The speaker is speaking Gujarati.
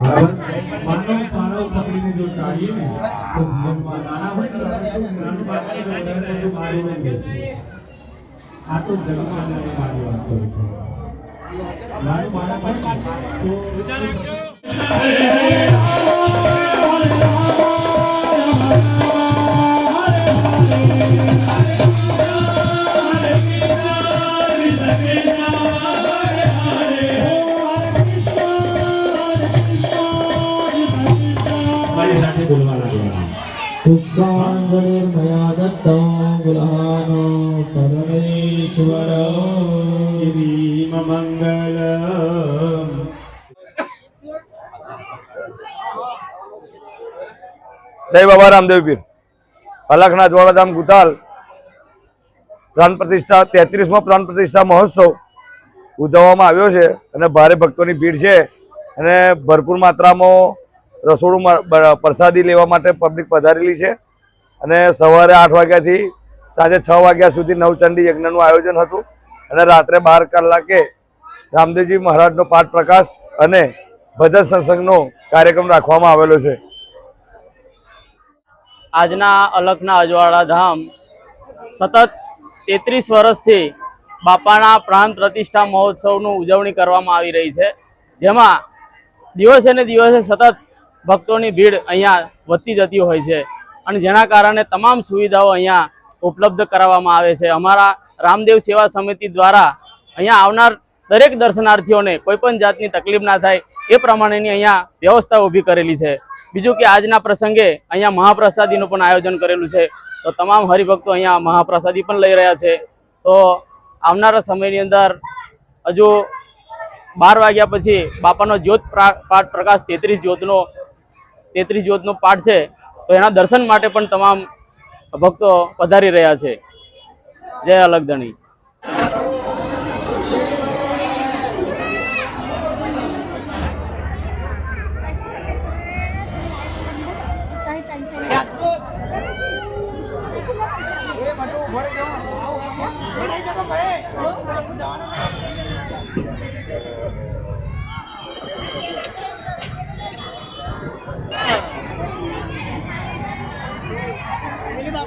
માનવ પાળવ પકડીને. આ તો જગમાં મારી વાત કરું છું. નાનું હોય તો બોલવા જય બાબા રામદેવ પીર અલખનાથ વાળાધામ ગુતાલ પ્રાણ પ્રતિષ્ઠા, તેત્રીસમો પ્રાણ પ્રતિષ્ઠા મહોત્સવ ઉજવવામાં આવ્યો છે અને ભારે ભક્તોની ભીડ છે અને ભરપૂર માત્રામાં રસોડું પ્રસાદી લેવા માટે પબ્લિક પધારેલી છે. અને સવારે આઠ વાગ્યાથી સાંજે છ વાગ્યા સુધી નવચંડી યજ્ઞનું આયોજન હતું. અને રાત્રે બાર કલાકે રામદેવજી મહારાજનો પાઠ પ્રકાશ અને ભજન સત્સંગનો કાર્યક્રમ રાખવામાં આવેલો છે. આજના અલખના અજવાળા ધામ સતત તેત્રીસ વર્ષથી બાપાના પ્રાણ પ્રતિષ્ઠા મહોત્સવનું ઉજવણી કરવામાં આવી રહી છે. જેમાં દિવસે ને દિવસે સતત ભક્તોની ભીડ અહીંયા વધતી જતી હોય છે. અને જેના કારણે તમામ સુવિધાઓ અહીંયા ઉપલબ્ધ કરાવવામાં આવે છે. અમારા રામદેવ સેવા સમિતિ દ્વારા અહીંયા આવનાર દરેક દર્શનાર્થીઓને કોઈ પણ જાતની તકલીફ ના થાય એ પ્રમાણેની અહીંયા વ્યવસ્થા ઊભી કરેલી છે. બીજું કે આજના પ્રસંગે અહીંયા મહાપ્રસાદીનું પણ આયોજન કરેલું છે. તો તમામ હરિભક્તો અહીંયા મહાપ્રસાદી પણ લઈ રહ્યા છે. તો આવનારા સમયની અંદર હજુ બાર વાગ્યા પછી બાપાનો જ્યોત પાઠ પ્રકાશ તેત્રીસ જ્યોતનો તેત્રીસ જ્યોતનો પાઠ છે, તો એના દર્શન માટે પણ તમામ ભક્તો પધારી રહ્યા છે. જય અલગધણી